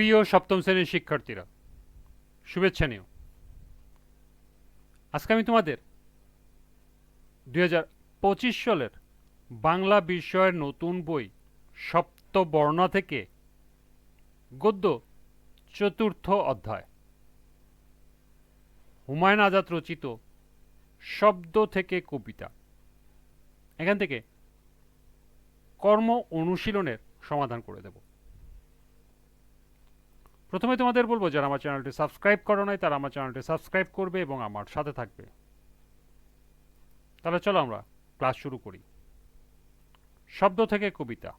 প্রিয় সপ্তম শ্রেণির শিক্ষার্থীরা, শুভেচ্ছা নিও। আজকে আমি তোমাদের দুই হাজার পঁচিশ সালের বাংলা বিষয়ের নতুন বই সপ্তবর্ণা থেকে গদ্য চতুর্থ অধ্যায়, হুমায়ুন আজাদ রচিত শব্দ থেকে কবিতা। এখান থেকে কর্ম অনুশীলনের সমাধান করে দেব। প্রথমে তোমাদের বলব, যারা আমার চ্যানেলটি সাবস্ক্রাইব করো নাই, তারা আমার চ্যানেলটি সাবস্ক্রাইব করবে এবং আমার সাথে থাকবে। তাহলে চলো আমরা ক্লাস শুরু করি। শব্দ থেকে কবিতা।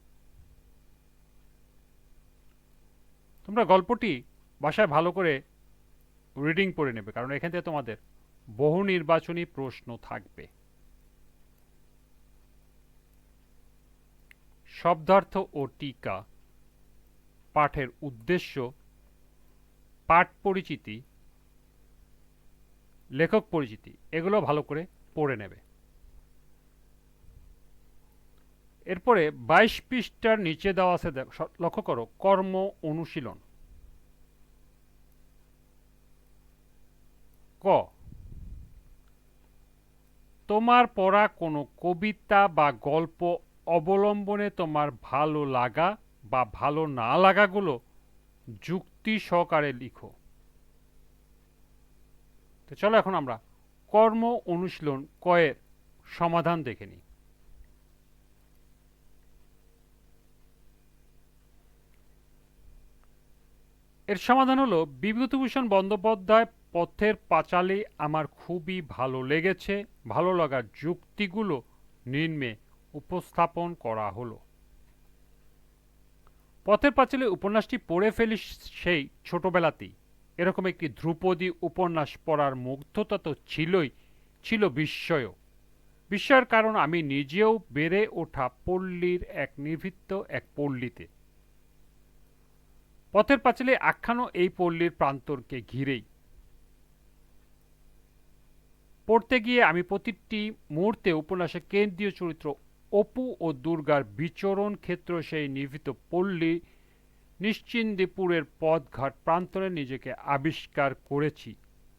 তোমরা গল্পটি বাসায় ভালো করে রিডিং পড়ে নেবে, কারণ এখান থেকে তোমাদের বহু নির্বাচনী প্রশ্ন থাকবে। শব্দার্থ ও টিকা পাঠের উদ্দেশ্য পাঠ পরিচিতি, লেখক পরিচিতি, এগুলো ভালো করে পড়ে নেবে। এরপরে বাইশ পৃষ্ঠার নিচে দেওয়া আছে লক্ষ্য করো, কর্ম অনুশীলন। ক, তোমার পড়া কোনো কবিতা বা গল্প অবলম্বনে তোমার ভালো লাগা বা ভালো না লাগাগুলো যুক্তি সহকারে লিখো। তো চলো এখন আমরা কর্ম অনুশীলন কয়ের সমাধান দেখে নিই। এর সমাধান হলো, বিভূতিভূষণ বন্দ্যোপাধ্যায় পথের পাঁচালী আমার খুবই ভালো লেগেছে, ভালো লাগার যুক্তিগুলো নিম্নে উপস্থাপন করা হলো। পথের পাঁচালী উপন্যাসটি পড়ে ফেলি সেই ছোটবেলাতেই। এরকম একটি ধ্রুপদী উপন্যাস পড়ার মুগ্ধতা তো ছিলই, ছিল বিস্ময়ও। বিস্ময়ের কারণ আমি নিজেও বেড়ে ওঠা পল্লীর এক নিভৃত্ত এক পল্লীতে। পথের পাঁচালী আখ্যানও এই পল্লীর প্রান্তরকে ঘিরেই। পড়তে গিয়ে আমি প্রতিটি মুহূর্তে উপন্যাসের কেন্দ্রীয় চরিত্র অপু ও দুর্গার বিচরণ ক্ষেত্র সেই নিভৃত পল্লী নিশ্চিন্দিপুরের পথঘাট প্রান্তরে নিজেকে আবিষ্কার করেছি।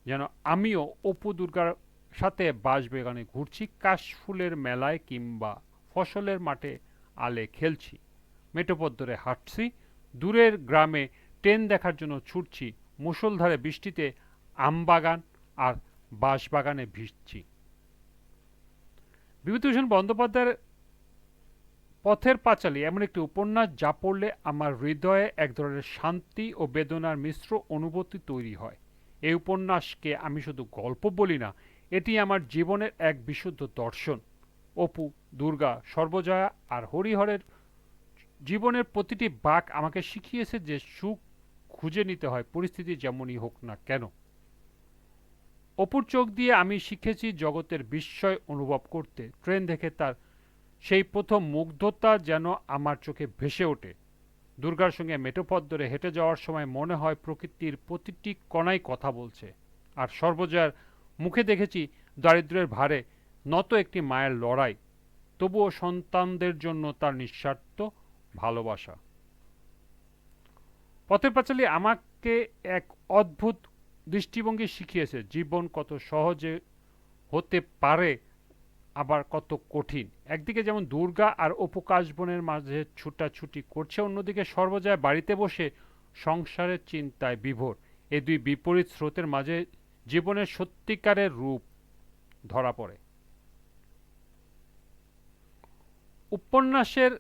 যেন আমিও অপু দুর্গার সাথে বাঁশবাগানে ঘুরছি কাশফুলের মেলায় কিংবা ফসলের মাঠে আলে খেলছি। মেটোপদ্দরে হাঁটছি, দূরের গ্রামে ট্রেন দেখার জন্য ছুটছি, মুষলধারে বৃষ্টিতে আমবাগান আর বাঁশবাগানে ভিজছি। বিভূতিভূষণ বন্দ্যোপাধ্যায়ের পথের পাঁচালী এমন একটি উপন্যাস যা পড়লে আমার হৃদয়ে এক ধরনের শান্তি ও বেদনার মিশ্র অনুভূতি তৈরি হয়। এই উপন্যাসকে আমি শুধু গল্প বলি না, এটি আমার জীবনের এক বিশুদ্ধ দর্শন। অপু, দুর্গা, সর্বজয়া আর হরিহরের জীবনের প্রতিটি বাক আমাকে শিখিয়েছে যে সুখ খুঁজে নিতে হয়, পরিস্থিতি যেমনই হোক না কেন। অপুর চোখ দিয়ে আমি শিখেছি জগতের বিস্ময় অনুভব করতে, ট্রেন দেখে তার সেই প্রথম মুগ্ধতা যেন আমার চোখে ভেসে ওঠে। দুর্গার সঙ্গে মেটোপথ ধরে হেঁটে যাওয়ার সময় মনে হয় প্রকৃতির প্রতিটি কণাই কথা বলছে। আর সর্বজয়ার মুখে দেখেছি দারিদ্র্যের ভারে নত একটি মায়ের লড়াই। তবুও সন্তানদের জন্য তার নিঃস্বার্থ ভালোবাসা। পথের পাঁচালী আমাকে এক অদ্ভুত দৃষ্টিভঙ্গি শিখিয়েছে, জীবন কত সহজে হতে পারে আবার কত কঠিন। একদিকে যেমন দুর্গা আর অপু কাশবনের মাঝে ছুটাছুটি করছে, অন্যদিকে সর্বজয়া বাড়িতে বসে সংসারের চিন্তায় বিভোর। এই দুই বিপরীত স্রোতের মাঝে জীবনের সত্যিকারের রূপ ধরা পড়ে। উপন্যাসের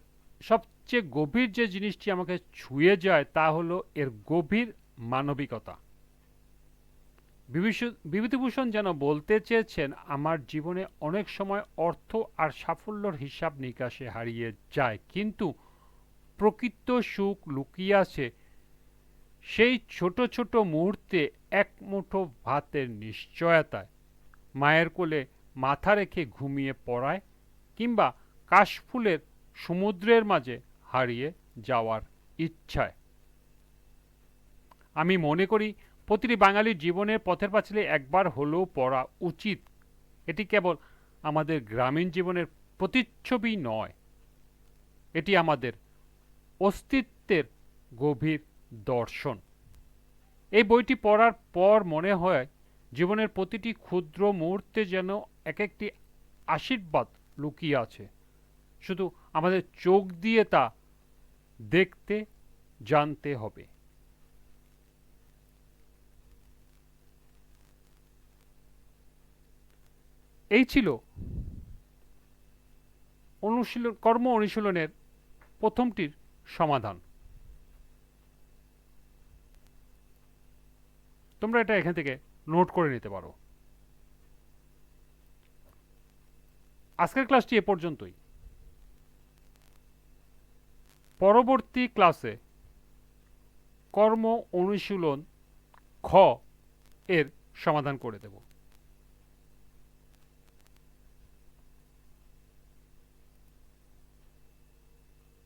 সবচেয়ে গভীর যে জিনিসটি আমাকে ছুঁয়ে যায়, তা হলো এর গভীর মানবিকতা। বিভূতিভূষণ যেন বলতে চেয়েছেন, আমার জীবনে অনেক সময় অর্থ আর সাফল্যর হিসাব নিকাশে হারিয়ে যায়। কিন্তু প্রকৃত সুখ লুকিয়ে আছে সেই ছোট ছোট মুহূর্তে এক মুঠো ভাতের নিশ্চয়তায়। মায়ের কোলে মাথা রেখে ঘুমিয়ে পড়ায় কিংবা কাশফুলের সমুদ্রের মাঝে হারিয়ে যাওয়ার ইচ্ছায়। আমি মনে করি প্রতিটি বাঙালির জীবনের পথের পাঁচালী একবার হলেও পড়া উচিত। এটি কেবল আমাদের গ্রামীণ জীবনের প্রতিচ্ছবি নয়, এটি আমাদের অস্তিত্বের গভীর দর্শন। এই বইটি পড়ার পর মনে হয় জীবনের প্রতিটি ক্ষুদ্র মুহূর্তে যেন এক একটি আশীর্বাদ লুকিয়ে আছে। শুধু আমাদের চোখ দিয়ে তা দেখতে, জানতে হবে। এই ছিল অনুশীলন, কর্ম অনুশীলনের প্রথমটির সমাধান। তোমরা এটা এখান থেকে নোট করে নিতে পারো। আজকের ক্লাসটি এ পর্যন্তই। পরবর্তী ক্লাসে কর্ম অনুশীলন খ এর সমাধান করে দেব।